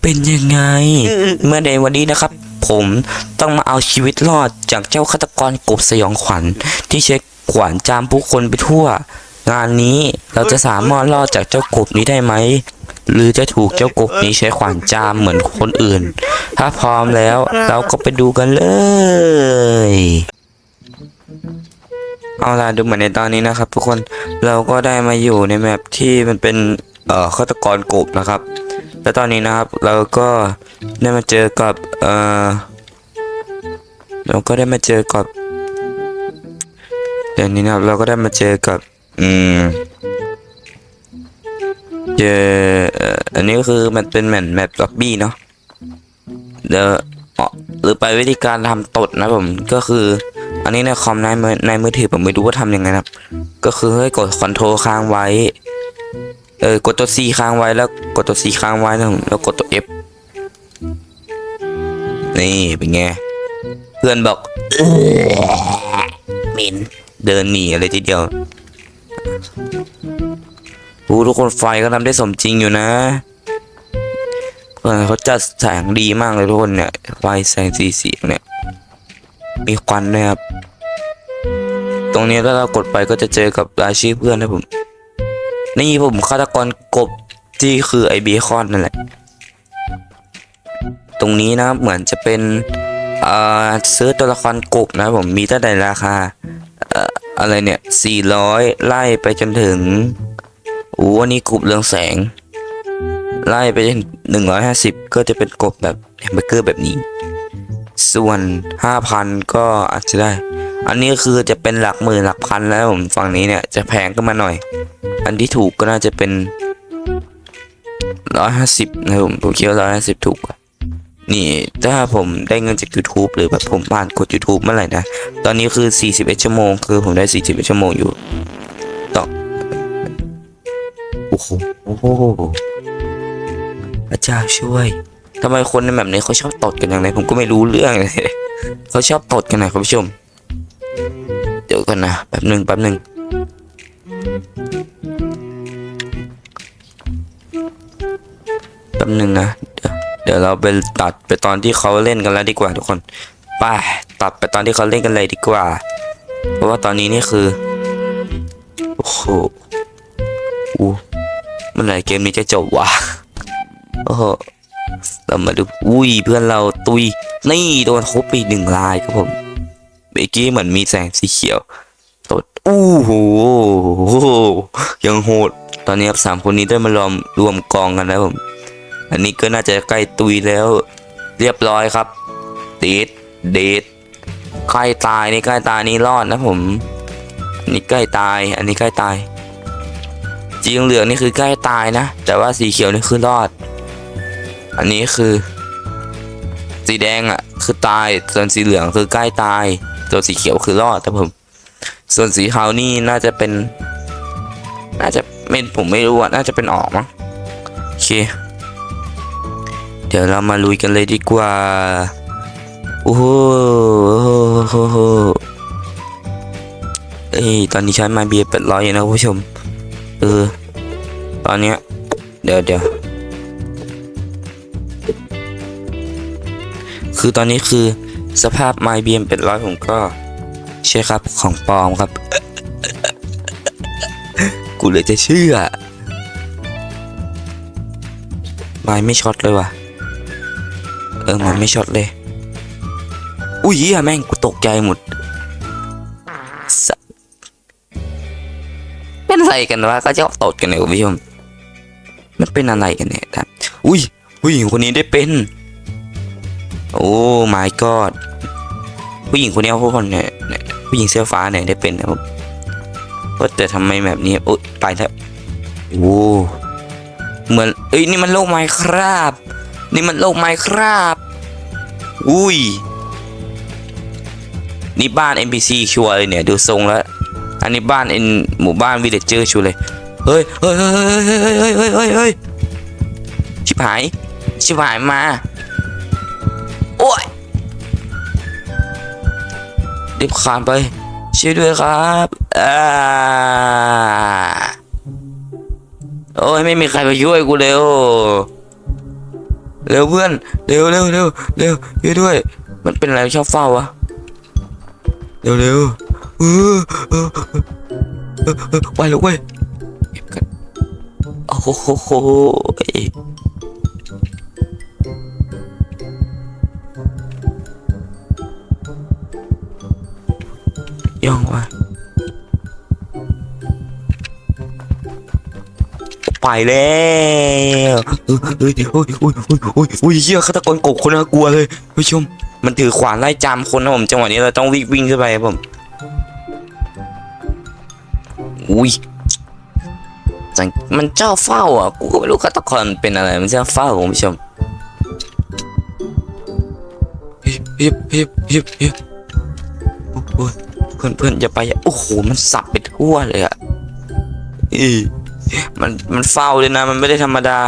เป็นยังไง เมื่อในวันนี้นะครับ ผมต้องมาเอาชีวิตรอดจากเจ้าฆาตกรกบสยองขวัญ ที่ใช้ขวานจามผู้คนไปทั่ว งานนี้เราจะสามารถรอดจากเจ้ากบนี้ได้ไหม หรือจะถูกเจ้ากบนี้ใช้ขวานจามเหมือนคนอื่น ถ้าพร้อมแล้วเราก็ไปดูกันเลย เอาล่ะดูเหมือนในตอนนี้นะครับ ทุกคนเราก็ได้มาอยู่ในแมปที่มันเป็นเอ่อฆาตกรกบนะครับ และตอนนี้นะครับเราก็ได้มาเจอกับเออเราก็ได้มาเจอกับเดี๋ยวนี้นะครับเราก็ได้มาเจอกับอืมเจออันนี้ก็คือมันเป็นแมปแมปล็อบบี้เนาะเดี๋ยวอ๋อหรือไปวิธีการทำตดนะผมก็คือ อันนี้ในคอมในมือในมือถือผมไม่รู้ว่าทำยังไงนะครับ ก็คือให้กดคอนโทรลค้างไว้ เออกดตัว C ค้างไว้แล้วกดตัว C ค้างไว้นะผมแล้วกดตัว F นี่เป็นไงเพื่อนบอกเออเหม็นเดินหนีอะไรทีเดียวโอ้ทุกคนไฟก็ทำได้สมจริงอยู่นะเพื่อนเขาจัดแสงดีมากเลยทุกคนเนี่ยไฟแสงสีเสียงเนี่ย มีควันด้วยครับ ตรงนี้ถ้าเรากดไปก็จะเจอกับรายชื่อเพื่อนนะผม นี่ผมฆาตกรกบที่คือไอเบคอนนั่นแหละ ตรงนี้นะเหมือนจะเป็นเอ่อซื้อตัวละครกบนะผมมีตั้งแต่ราคาเอ่ออะไรเนี่ย400ไล่ไปจนถึงโอ้อันนี้กบเรืองแสง ไล่ไปจนหนึ่งร้อยห้าสิบก็จะเป็นกบแบบแฮมเบอร์เกอร์แบบนี้ ส่วนห้าพันก็อาจจะได้ อันนี้คือจะเป็นหลักหมื่นหลักพันแล้วผมฝั่งนี้เนี่ยจะแพงขึ้นมาหน่อย อันที่ถูกก็น่าจะเป็นร้อยห้าสิบนะผมผมคิดว่าร้อยห้าสิบถูกกว่านี่ถ้าผมได้เงินจาก YouTube หรือแบบผมผ่านกด YouTube เมื่อไหร่นะ ตอนนี้คือ 41 ชั่วโมง คือผมได้ 41 ชั่วโมงอยู่ ต่อ โอ้โหโอ้โหพระเจ้าช่วยทำไมคนในแบบนี้เขาชอบตดกันอย่างไรผมก็ไม่รู้เรื่องเลย เขาชอบตดกันนะคุณผู้ชม เดี๋ยวกันนะแป๊บหนึ่งแป๊บหนึ่งแป๊บหนึ่งนะ เดี๋ยวเราไปตัดไปตอนที่เขาเล่นกันแล้วดีกว่าทุกคนไปตัดไปตอนที่เขาเล่นกันเลยดีกว่า เพราะว่าตอนนี้นี่คือโอ้โหอู้เมื่อไหร่เกมนี้จะจบวะโอ้โหเรามาดูอุ้ยเพื่อนเราตุยนี่โดนคบไปอีกหนึ่งลายครับผม เมื่อกี้เหมือนมีแสงสีเขียวตดอู้โหยังโหด ตอนนี้ครับสามคนนี้ได้มารวมรวมกองกันแล้วผม อันนี้ก็น่าจะใกล้ตุยแล้ว เรียบร้อยครับเดทเดทใกล้ตายนี่ใกล้ตายนี่รอดนะผมอันนี้ใกล้ตาย อันนี้ใกล้ตายสีเหลืองนี่คือใกล้ตายนะ แต่ว่าสีเขียวนี่คือรอด อันนี้คือ สีแดงอะ คือตายส่วนสีเหลืองคือใกล้ตาย ส่วนสีเขียวคือรอดครับผม ส่วนสีขาวนี่น่าจะเป็น น่าจะไม่ผมไม่รู้อะน่าจะเป็นออกมั้งโอเค เดี๋ยวเรามาลุยกันเลยดีกว่าโอ้โหโอ้โหเอ้ยตอนนี้ใช้มาเบียร์แปดร้อยนะคุณผู้ชม เออ ตอนเนี้ย เดี๋ยวเดี๋ยวคือตอนนี้คือ สภาพไมเบียมเป็นร้อยผมก็ใช่ครับของปลอมครับ กูเลยจะเชื่อไมไม่ช็อตเลยว่ะ เออมันไม่ช็อตเลย อุ้ยเหี้ยแม่งกูตกใจหมดเป็นอะไรกันวะก็ชอบตดกันเนี่ยคุณผู้ชมมันเป็นอะไรกันเนี่ยครับ อุ้ยผู้หญิงคนนี้ได้เป็น โอ้ my god ผู้หญิงคนนี้ทุกคนเนี่ยผู้หญิงเสื้อฟ้าเนี่ยได้เป็นนะครับว่าแต่ทำไมแบบนี้โอ๊ยตายแล้วโอ้เหมือนเอ้ยนี่มันโลกไม้ครับ นี่มันโลกไม้ครับ อุ้ยนี่บ้าน NPC ชัวร์เลยเนี่ยดูทรงแล้ว อันนี้บ้านเอ็นหมู่บ้านวิลเลจเจอร์ชัวร์เลยเฮ้ยเฮ้ยเฮ้ยเฮ้ยเฮ้ยเฮ้ยชิบหายชิบหายมา รีบคานไป ช่วยด้วยครับอ่าโอ้ยไม่มีใครมาช่วยกูเลยโอ้เร็วเพื่อนเร็วเร็วเร็วเร็วช่วยด้วย มันเป็นอะไรชอบเฝ้าวะเร็วเร็วเออเออเออไปแล้วเว้ยโอ้โห ย่องไว้ไปแล้วเฮ้ยเฮ้ยเฮ้ยเฮ้ยเฮ้ยเฮ้ยเฮ้ยเฮียฆาตกรกบคนน่ากลัวเลยผู้ชม มันถือขวานไล่จามคนนะผมจังหวะนี้เราต้องวิ่งวิ่งขึ้นไปครับผมอุ้ยจังมันเจ้าเฝ้าอะกูก็ไม่รู้ฆาตกรเป็นอะไรมันเจ้าเฝ้าคุณผู้ชมฮิบฮิบฮิบฮิบฮิบโอ้ย เพื่อนเพื่อนอย่าไปอย่าโอ้โหมันสับไปทั่วเลยอะอีมันมันเฝ้าเลยนะ มันไม่ได้ธรรมดา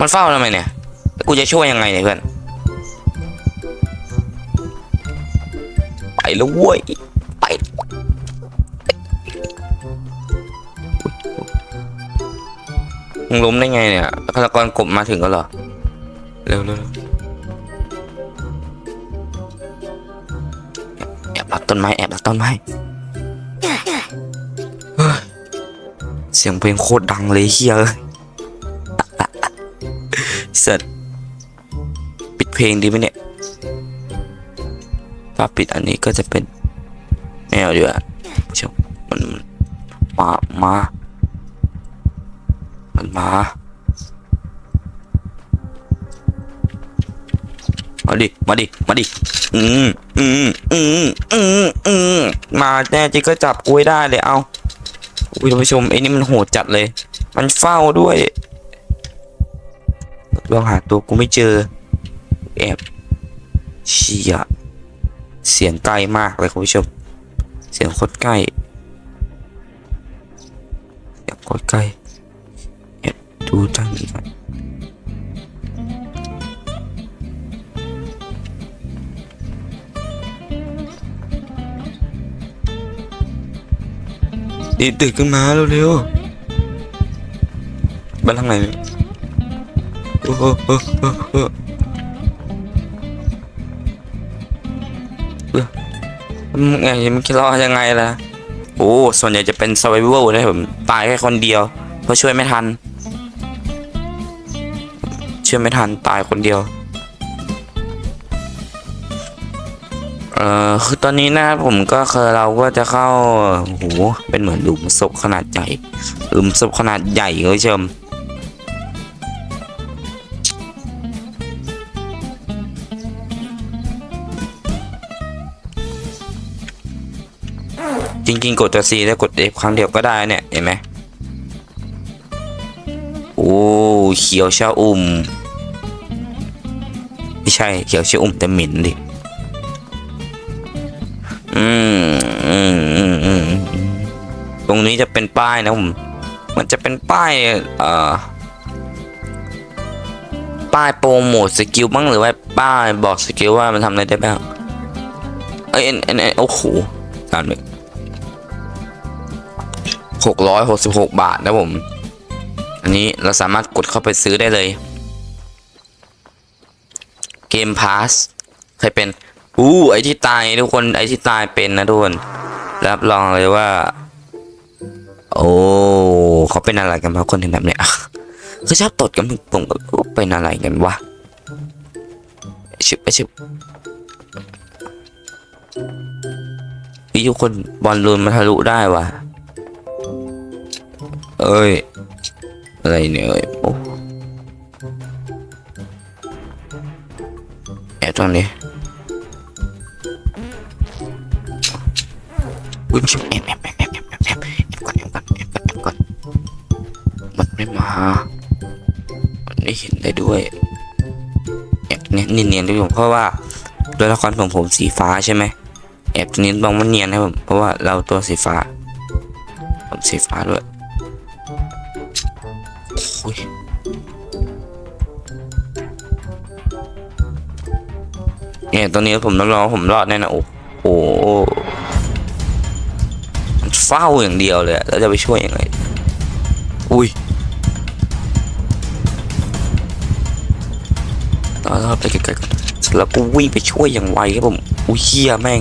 มันเฝ้าทำไมเนี่ยกูจะช่วยยังไงเนี่ยเพื่อนไปแล้วเว้ยไปมึงล้มได้ไงเนี่ยฆาตกรกบมาถึงก็เหรอ เร็วเร็ว ต้นไม้แอบหลักต้นไม้เสียงเพลงโคตรดังเลยเฮียเอ้ยเสร็จปิดเพลงดีไหมเนี่ยถ้าปิดอันนี้ก็จะเป็นแนวดีกว่าชมมันมา มา มันมา มาดิ มาดิ มาดิ อืมอืมอืมอืมอืมมาแน่จริงก็จับกูให้ได้เลยเอาอุ้ยท่านผู้ชมไอ้นี่มันโหดจัดเลย มันเฝ้าด้วยลองหาตัวกูไม่เจอ แอบเชียเสียงใกล้มากเลยคุณผู้ชม เสียงโคตรใกล้เสียงโคตรใกล้แอบดูทางนี้ก่อน ดีตื่นขึ้นมาเร็วๆบ้านทางไหนเนี่ยโอ้โหโอ้โหโอ้โหเออมันไงมันคิดรอดยังไงล่ะ โอ้ ส่วนใหญ่จะเป็น survival นะผม ตายแค่คนเดียว เพราะช่วยไม่ทัน ช่วยไม่ทัน ตายคนเดียว เอ่อคือตอนนี้นะครับผมก็คือเราก็จะเข้าโอ้โหเป็นเหมือนหลุมศพขนาดใหญ่หลุมศพขนาดใหญ่คุณผู้ชมจริงๆ กดตัว C แล้วกด F ครั้งเดียวก็ได้เนี่ย เห็นไหมโอ้เขียวชาอุ่ม ไม่ใช่เขียวชาอุ่มแต่หม็นดิ อืมอืมอืมอืมตรงนี้จะเป็นป้ายนะผม มันจะเป็นป้ายเอ่อป้ายโปรโมทสกิลบ้างหรือว่าป้ายบอกสกิลว่ามันทำอะไรได้บ้าง เอ้ยเอ็นเอ็นเอ็นโอ้โหสามหนึ่งหกร้อยหกสิบหกบาทนะผม อันนี้เราสามารถกดเข้าไปซื้อได้เลย เกมพาสใครเป็น อู้ไอที่ตายทุกคนไอที่ตายเป็นนะทุกคนรับรองเลยว่า โอ้เขาเป็นอะไรกันพราะคนถึงแบบเนี้ยคือชอบตดกันผมก็เป็นอะไรกันวะชิบไปชิบพี่ทุกคนบอลลูนมาทะลุได้วะเอ้ย อะไรเนี่ยเอ้ยโอ้แอบตรงนี้ อุ้ยชิบแอบแอบแอบแอบแอบแอบแอบแอบก่อนแอบก่อนแอบก่อนแอบก่อนมันไม่มามันไม่เห็นได้ด้วยแอบเนี่ยเนียนๆด้วยผมเพราะว่าตัวละครของผมสีฟ้าใช่ไหมแอบตรงนี้มองมันเนียนนะผมเพราะว่าเราตัวสีฟ้า ผมสีฟ้าด้วยโอ้ยเนี่ยตอนนี้ผมต้องรองผมรอดแน่นะโอ้โห เฝ้าอย่างเดียวเลยแล้วจะไปช่วยยังไง อุ้ยเราไปเกิดเสร็แล้วก็วิ่งไปช่วยอย่างไวครับผม อุ้ยเฮียแม่ง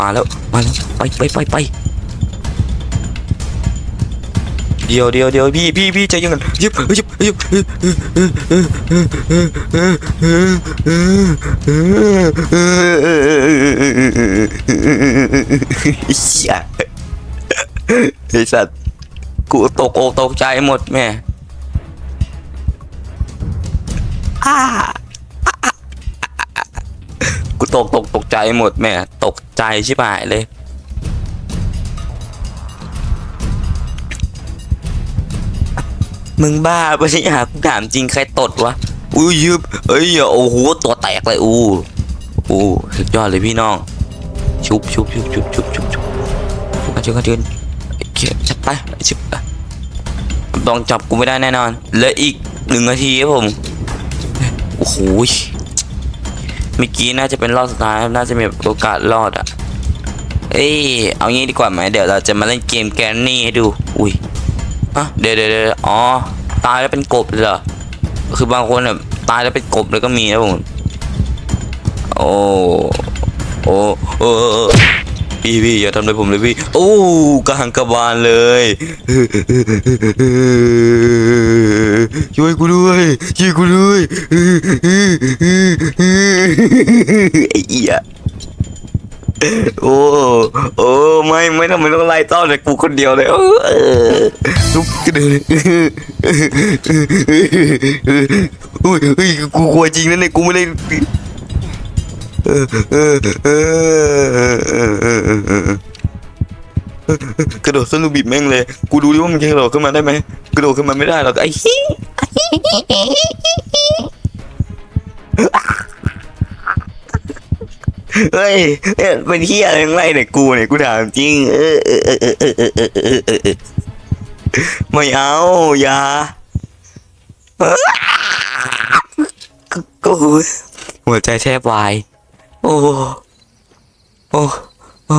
มาแล้ว มาแล้ว ไปไปไปไปเดียวเดียวเดียวพี่พี่พี่ใจเย็นกันยึบยึบยึบเฮีย ไอสัตว์กูตกอกตกใจหมดแม่กูตกตกตกใจหมดแม่ตกใจชิบหายเลยมึงบ้าปะเนี่ยกูถามจริงใครตดวะอุ้ยยึบเอ้ยโอ้โหตัวแตกเลยอู้อู้สุดยอดเลยพี่น้อง ชุบชุบชุบชุบชุบชุบชุบมาเจอกันเจอกันไอ้เกีย จัดไปไอ้ชิบต้องจับกูไม่ได้แน่นอนเหลืออีกหนึ่งนาทีครับผมโอ้โหเมื่อกี้น่าจะเป็นรอบสุดท้ายน่าจะมีโอกาสรอดอะเอ้ยเอางี้ดีกว่าไหมเดี๋ยวเราจะมาเล่นเกมแกนนี่ให้ดู อุ้ยอะเดี๋ยวเดี๋ยวเดี๋ยวอ๋อตายแล้วเป็นกบเลยเหรอคือบางคนแบบตายแล้วเป็นกบเลยก็มีนะผมโอ้โอ้โอ้ พี่พี่อย่าทำอะไรผมเลยพี่ โอ้กลางกระบาลเลยช่วยกูด้วยช่วยกูด้วยไอ้เหี้ยโอ้โอ้ไม่ไม่ทำไมต้องไล่ต้อนแต่กูคนเดียวเลยลุกกระเดินอุ้ยเฮ้ยกูกลัวจริงนะเนี่ยกูไม่ได้ กระโดดสนุบิดแม่งเลย กูดูดิว่ามันจะกระโดดขึ้นมาได้ไหมกระโดดขึ้นมาไม่ได้หรอกไอ้ฮิเฮ้ยเป็นเฮียอะไรไงเนี่ยกูเนี่ยกูถามจริง เออเออเออเออเออเออเออไม่เอาอย่าก็หัวใจแทบวาย โอ้โอ้โอ้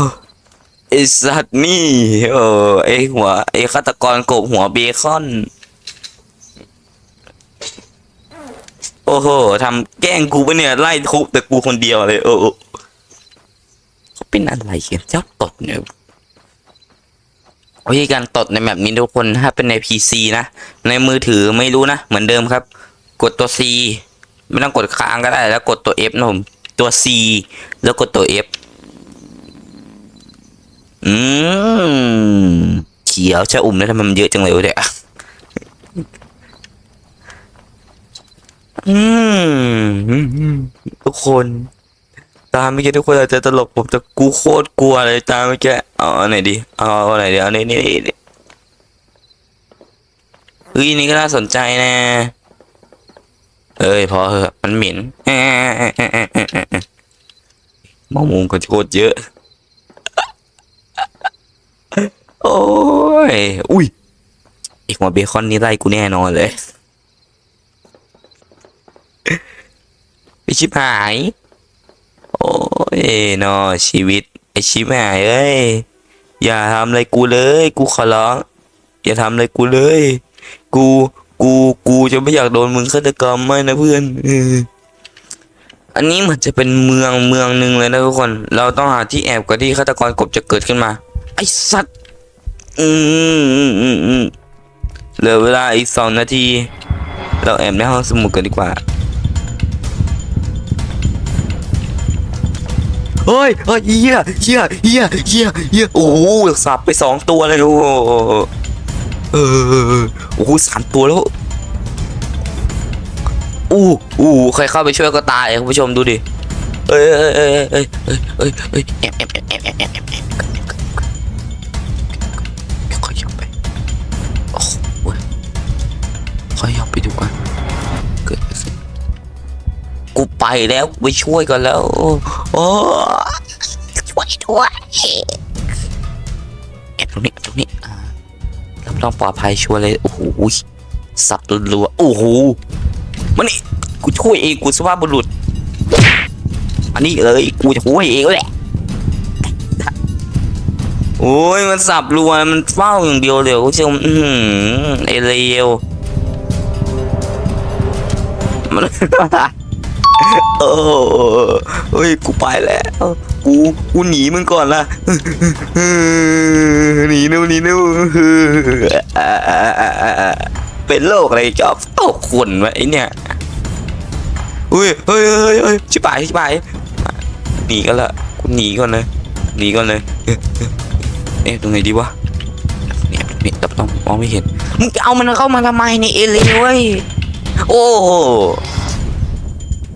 ไอสัตว์นี่เออไอหัวไอฆาตกรกบหัวเบคอน โอ้โหทำแกล้งกูไปเนี่ยไล่ทุบแต่กูคนเดียวเลย โอ้เขาเป็นอะไรกันเจ้าตดเนี่ยวิธีการตดในแบบนี้ทุกคนถ้าเป็นใน PC นะ ในมือถือไม่รู้นะ เหมือนเดิมครับ กดตัว C ไม่ต้องกดค้างก็ได้แล้วกดตัว F นะผม ตัว C แล้วกดตัว F อืมเขียวชะอุ่มแล้วทำไมมันเยอะจังเลยวะเนี่ยอืมทุกคน ตามเมื่อกี้ทุกคนอาจจะตลกผมแต่กูโคตรกลัวเลยตามเมื่อกี้เอาอันไหนดีเอาอันไหนดีเอาอันนี้นี่นี่เฮ้ยนี่ก็น่าสนใจนะ เอ้ยพอเหอะ มันเหม็นมองมุมก็โคตรเยอะ โอ้ย อุ้ยอีกหัวเบคอนนี่ไล่กูแน่นอนเลยไอชิบหาย โอ้ยนอชีวิต ไอชิบหายเอ้ย อย่าทำอะไรกูเลย กูขอร้อง อย่าทำอะไรกูเลย กู กู กูจะไม่อยากโดนมึงฆาตกรรมไม่นะเพื่อนอันนี้เหมือนจะเป็นเมืองเมืองหนึ่งเลยนะทุกคน เราต้องหาที่แอบก่อนที่ฆาตกรกบจะเกิดขึ้นมา ไอสัตว์ อืมอืมอืมอืมเหลือเวลาอีกสองนาที เราแอบในห้องสมุดกันดีกว่า เฮ้ยเฮ้ยเฮียเฮียเฮียเฮียเฮียโอ้โหสับไปสองตัวเลยโอ้ เออโอ้โหสามตัวแล้วอู้อู้ใครเข้าไปช่วยก็ตายคุณผู้ชมดูดิเอ้ยเอ้ยเอ้ยเอ้ยเอ้ยเอ้ยเอ้ยแอบแอบแอบแอบแอบแอบแอบขยับไปโอ้โหขยับไปดูกันเกิดอะไรกูไปแล้วไปช่วยกันแล้วโอ้ช่วยด้วยแอบตรงนี้ตรงนี้ อ่ารับรองปลอดภัยชัวร์เลย โอ้โห สับรัวโอ้โห มันนี่กูช่วยเองกูสภาพบุรุษ อันนี้เอ้ยกูจะช่วยเองแหละ โอ้ยมันสับรัวมันเฝ้าอย่างเดียวเลยคุณผู้ชมอือหือไอเลวมัน โอ้เฮ้ย กูไปแล้ว กู กูหนีมึงก่อนละหนีนู่นหนีนู่นเป็นโรคอะไรชอบตกขุนวะไอเนี่ยอุ้ย เฮ้ยเฮ้ยเฮ้ยชิบหายชิบหายหนีกันละ กูหนีก่อนเลย หนีก่อนเลย เอ๊ะตรงไหนดีวะ เนี่ยเนี่ยแต่ต้องมองไม่เห็น มึงจะเอามันเข้ามาทำไมในเอเลยเว้ย โอ้โห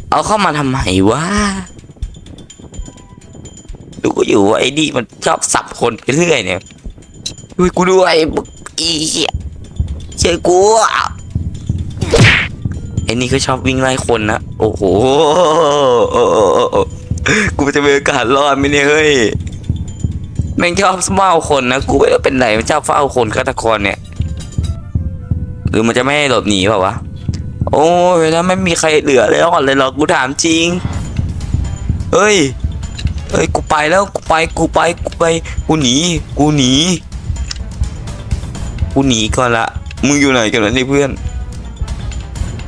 เอาเข้ามาทำไมวะดูก็อยู่ว่าไอ้นี่มันชอบสับคนไปเรื่อยเนี่ยดูกูด้วยมึงอีเหี้ยเชื่อกูไอ้นี่ก็ชอบวิ่งไล่คนนะโอ้โหโอ้โหโอ้โหกูจะมีโอกาสรอดไหมเนี่ยเฮ้ยแม่งชอบเฝ้าคนนะกูไม่รู้เป็นไรมันชอบเฝ้าคนฆาตกรเนี่ยหรือมันจะไม่ให้หลบหนีเปล่าวะ โอ้ยแล้วไม่มีใครเหลือเลยก่อนเลยหรอกูถามจริง เฮ้ย เฮ้ย กูไปแล้ว กูไป กูไป กูไป กูหนี กูหนี กูหนีก่อนละ มึงอยู่ไหนกันวะนี่เพื่อน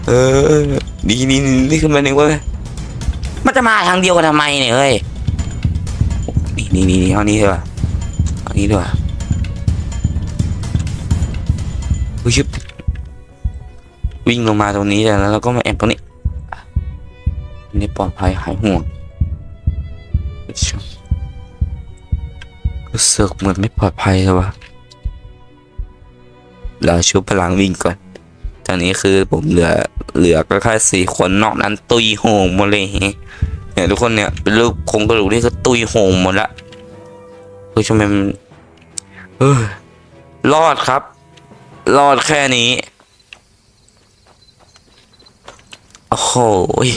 เออดีนี่นี่นี่ขึ้นมาหนึ่งว้ยมันจะมาทางเดียวกันทำไมเนี่ยเฮ้ย นี่นี่นี่นี่เอานี้ดีกว่าเอานี้ดีกว่าอุ้ยชิบ วิ่งลงมาตรงนี้แล้วเราก็มาแอบตรงนี้นี่ปลอดภัยหายห่วงรู้สึกเหมือนไม่ปลอดภัยเลยวะเราชุบพลังวิ่งก่อนตอนนี้คือผมเหลือเหลือก็แค่สี่คนนอกนั้นตุยโหงหมดเลยเนี่ยทุกคนเนี่ยเป็นรูปคงกระดูกนี่ก็ตุยโหงหมดละเฮ้ยทำไมมันเออรอดครับ รอดแค่นี้ โอ้โหย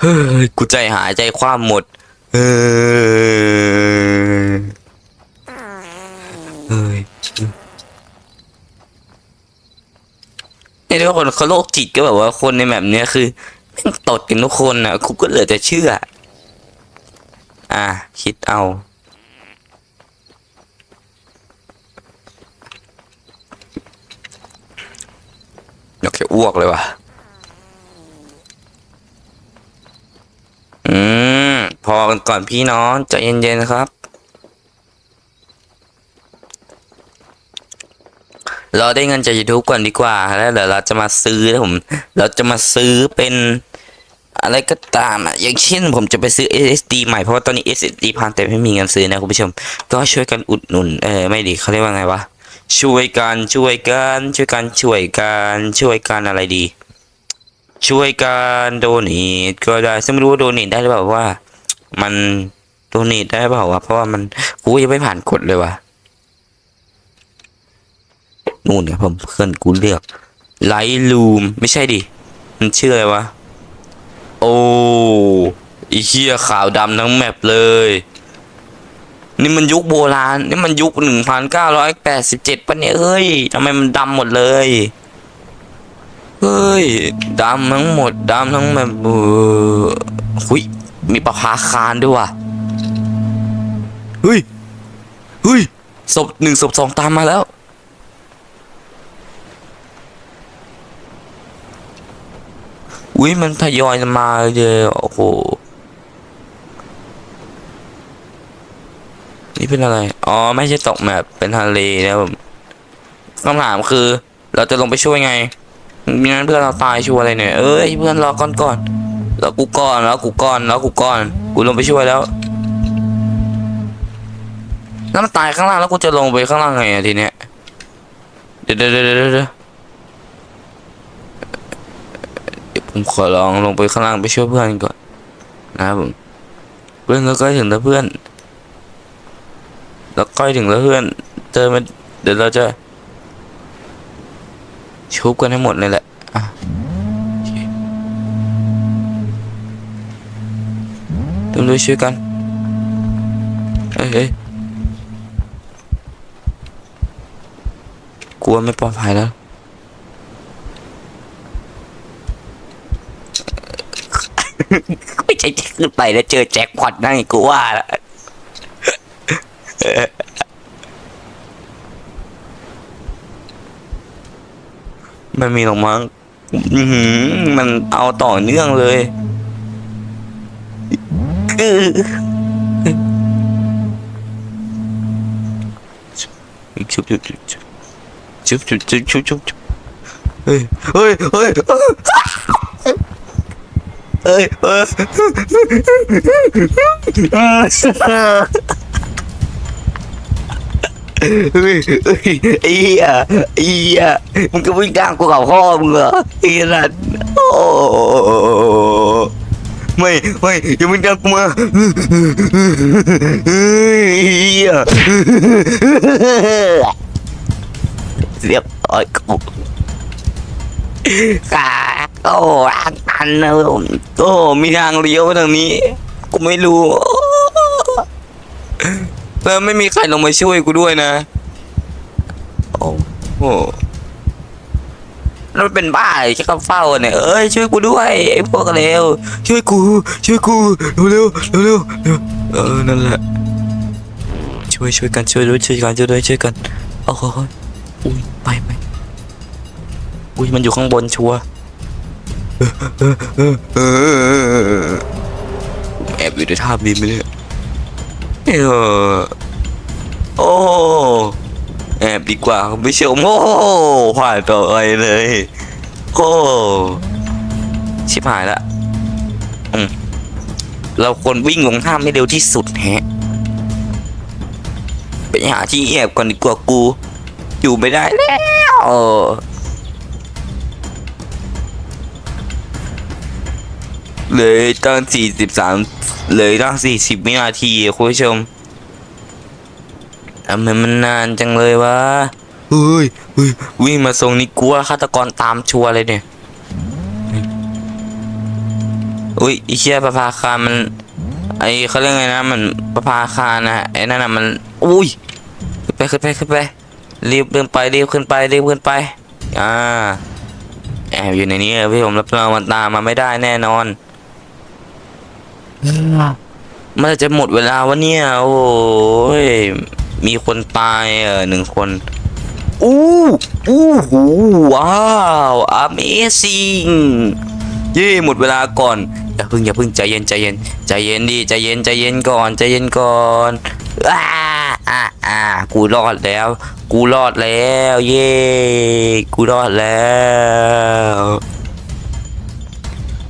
เฮ้ยกูใจหายใจคว่ำหมดเออเฮ้ยนี่ทุกคนเขาโรคจิตก็แบบว่าคนในแบบเนี้ยคือแม่งตดกันทุกคนอะกูก็เหลือแต่เชื่อ อะ คิดเอาอยากจะอ้วกเลยว่ะ อืม พอกันก่อนพี่น้องใจเย็นๆครับ เราได้เงินจาก YouTube ก่อนดีกว่า แล้วเดี๋ยวเราจะมาซื้อนะผม เราจะมาซื้อเป็น อะไรก็ตามอะ อย่างเช่นผมจะไปซื้อ SSD ใหม่ เพราะว่าตอนนี้ SSD พังแต่ไม่มีเงินซื้อนะคุณผู้ชม ก็ช่วยกันอุดหนุน เออ ไม่ดีเขาเรียกว่าไงวะ ช่วยกัน ช่วยกัน ช่วยกัน ช่วยกัน ช่วยกันอะไรดี ช่วยกันโดเนทก็ได้ ซึ่งไม่รู้ว่าโดเนทได้หรือเปล่าว่า มันโดเนทได้เปล่าวะเพราะว่ามันกูยังไม่ผ่านกฎเลยวะนู่นเนี่ยผมเพื่อนกูเลือกไลท์ลูมไม่ใช่ดิ มันชื่ออะไรวะ โอ้อีเหี้ยขาวดำทั้งแมปเลย นี่มันยุคโบราณ นี่มันยุคหนึ่งพันเก้าร้อยแปดสิบเจ็ดปะเนี่ยเอ้ยทำไมมันดำหมดเลย เฮ้ยดำทั้งหมดดำทั้งแบบเออหุยมีประภาคารด้วยว่ะเฮ้ยเฮ้ยศพหนึ่งศพสองตามมาแล้วอุ้ยมันทยอยมาเลยโอ้โหนี่เป็นอะไร อ๋อ ไม่ใช่ตกแมปเป็นทะเลนะผมคำถามคือ เราจะลงไปช่วยไง มีนั้นเพื่อนเราตายชัวร์เลยเนี่ยเอ้ยเพื่อนรอก่อนก่อนแล้วกูก่อนแล้วกูก่อนแล้วกูก่อนกูลงไปช่วยแล้วแล้วมันตายข้างล่างแล้วกูจะลงไปข้างล่างไงอะทีเนี้ยเดี๋ยวเดี๋ยวเดี๋ยวเดี๋ยวผมขอลองลงไปข้างล่างไปช่วยเพื่อนก่อนนะครับผมเพื่อนเราใกล้ถึงแล้วเพื่อนเราใกล้ถึงแล้วเพื่อนเจอมันเดี๋ยวเราจะ ชุบกันให้หมดเลยแหละอะต้องด้วยช่วยกันเฮ้ยกลัวไม่ปลอดภัยแล้วไม่ใช่ขึ้นไปแล้วเจอแจ็คพอตนั่งกูว่าแล้ว ไม่มีหรอกมั้งมันเอาต่อเนื่องเลยชุบชุบชุบชุบชุบชุบชุบชุบชุบเฮ้ยเฮ้ยเฮ้ยเฮ้ยเฮ้ย เฮ้ยเฮ้ยไอ้เหี้ยไอ้เหี้ยมึงก็วิ่งตามกูกับพ่อมึงเหรอไอ้สัตว์โอ้ไม่ไม่อย่ามึงตามกูมาเฮ้ยไอ้เหี้ยเรียบร้อยกูกาโอ้ทางตันนะผมโอ้มีทางเลี้ยวทางนี้ กูไม่รู้ แล้วไม่มีใครลงมาช่วยกูด้วยนะ โอ้โหแล้วมันเป็นบ้าไอ้แค่ก็เฝ้าเนี่ยเอ้ยช่วยกูด้วยไอ้พวกเลวช่วยกู ช่วยกูเร็วเร็วเร็วเร็วเออนั่นแหละช่วยช่วยกันช่วยด้วยช่วยกันช่วยด้วยช่วยกันโอ้โหอุ้ยไปไปอุ้ยมันอยู่ข้างบนชัวแอบอยู่ในท่าบินไปเนี่ย เออโอ้แอบดีกว่าคุณผู้ชมโอ้ผ่านต่อไปเลยโอ้ชิบหายละอืมเราควรวิ่งลงท่าไม่เร็วที่สุดแฮะไปหาที่แอบก่อนดีกว่ากู อยู่ไม่ได้แล้ว เลยตั้งสี่สิบสามเลยตั้งสี่สิบวินาทีอะคุณผู้ชมทำไมมันนานจังเลยวะเฮ้ยเฮ้ยวิ่งมาทรงนี้กลัวฆาตกรตามชัวร์เลยเนี่ยอุ้ยไอเชี่ยประภาคารมัน ไอเขาเรียกไงนะมันประภาคารนะไอ้นั่นน่ะมัน อุ้ยขึ้นไปขึ้นไปขึ้นไปรีบเดินไปรีบขึ้นไปรีบขึ้นไปอ่าแอบอยู่ในนี้เลยพี่ผมรับรองมันตามมาไม่ได้แน่นอน มันจะหมดเวลาวะเนี่ย โอ้ยมีคนตายเออหนึ่งคน อู้อู้หูว้าว amazing เย่หมดเวลาก่อนอย่าเพึ่งอย่าเพึ่งใจเย็นใจเย็นใจเย็นดิใจเย็นใจเย็นก่อนใจเย็นก่อนอ่าอ่าอ่ากูรอดแล้ว กูรอดแล้ว เย่กูรอดแล้ว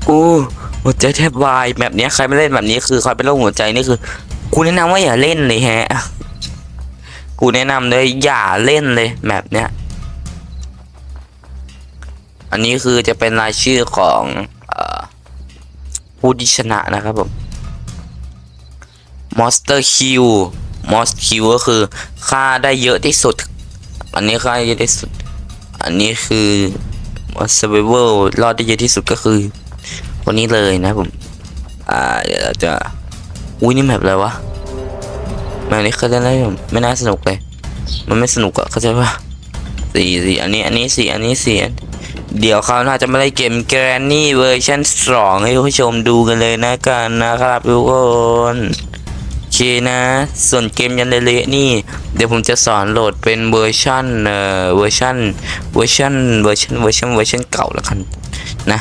กู หัวใจแทบวายแบบนี้ใครไม่เล่นแบบนี้คือใครเป็นโรคหัวใจนี่คือ กูแนะนำว่าอย่าเล่นเลยฮะ กูแนะนำเลยอย่าเล่นเลยแบบเนี้ย อันนี้คือจะเป็นรายชื่อของอผู้ที่ชนะนะครับผม Monster Kill Monster Kill ก็คือฆ่าได้เยอะที่สุดอันนี้ฆ่าได้เยอะที่สุด อันนี้คือ Survival รอดได้เยอะที่สุดก็คือ คนนี้เลยนะผม อ่า เดี๋ยวเราจะ อุ้ยนี่แมปอะไรวะแมปนี้เคยเล่นแล้วผมไม่น่าสนุกเลย มันไม่สนุกอะเข้าใจปะสี่สี่อันนี้อันนี้สี่อันนี้สี่เดี๋ยวเขาวหน่าจะมาได้เกมแกรนนี่เวอร์ชันสองให้ผู้ชมดูกันเลยนะกันนะครับทุกคนโอเคนะ ส่วนเกมยันเละๆนี่ เดี๋ยวผมจะสอนโหลดเป็นเวอร์ชันเอ่อเวอร์ชันเวอร์ชันเวอร์ชันเวอร์ชันเวอร์ชันเก่าแล้วกันนะ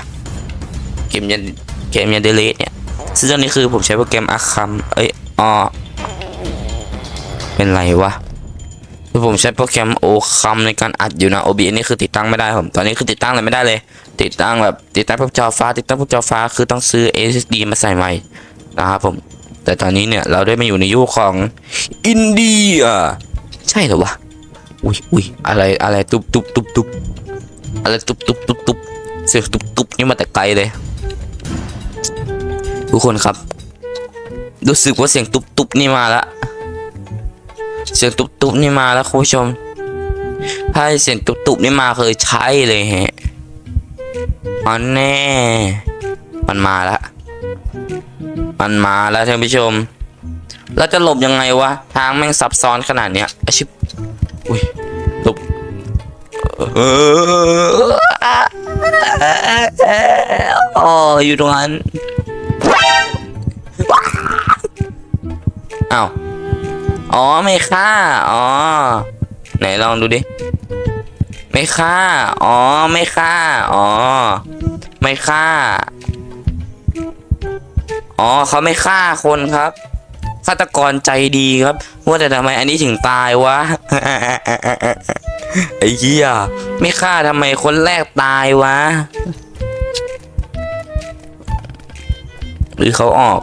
เกมยันเกมยันเดละๆเนี่ยซึ่งตอนนี้คือผมใช้โปรแกรมอาคัมเอ้ยอ๋อเป็นไรวะคือผมใช้โปรแกรมโอคัมในการอัดอยู่นะ OBS นี่คือติดตั้งไม่ได้ผม ตอนนี้คือติดตั้งอะไรไม่ได้เลย ติดตั้งแบบติดตั้งพวกจอฟ้า ติดตั้งพวกจอฟ้าคือต้องซื้อ SSD มาใส่ใหม่นะครับผม แต่ตอนนี้เนี่ยเราได้มาอยู่ในยุคของอินเดียใช่เหรอวะ อุ้ยอุ้ยอะไรอะไรตุบตุบตุบตุบอะไรตุบตุบตุบตุบเสียงตุบตุบนี่มาแต่ไกลเลย ทุกคนครับ รู้สึกว่าเสียงตุบตุบนี่มาละเสียงตุบๆนี่มาแล้วคุณผู้ชม ถ้าเสียงตุบๆนี่มาเคยใช้เลยฮะมันแน่ มันมาแล้วมันมาแล้วท่านผู้ชมแล้วจะหลบยังไงวะ ทางแม่งซับซ้อนขนาดเนี้ยอชิบอุ้ยหลบเอออ๋ออยู่ตรงนั้น อ้าวอ๋อไม่ฆ่าอ๋อไหนลองดูดิ ไม่ฆ่าอ๋อไม่ฆ่าอ๋อไม่ฆ่าอ๋อเขาไม่ฆ่าคนครับฆาตกรใจดีครับ ว่าแต่ทำไมอันนี้ถึงตายวะไอ้เหี้ยไม่ฆ่าทำไมคนแรกตายวะ หรือเขาออก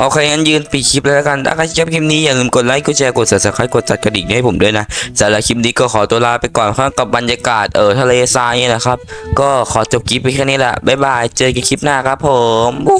โอเคงั้นยืนปิดคลิปเลยแล้วกันถ้าใครชอบคลิปนี้อย่าลืมกดไลค์ กดแชร์ กด subscribe กดจัดกระดิ่งให้ผมด้วยนะสำหรับคลิปนี้ก็ขอตัวลาไปก่อนครับกับบรรยากาศเออทะเลทรายนี่แหละครับ ก็ขอจบคลิปไปแค่นี้แหละ บ๊ายบาย เจอกันคลิปหน้าครับผมโอ้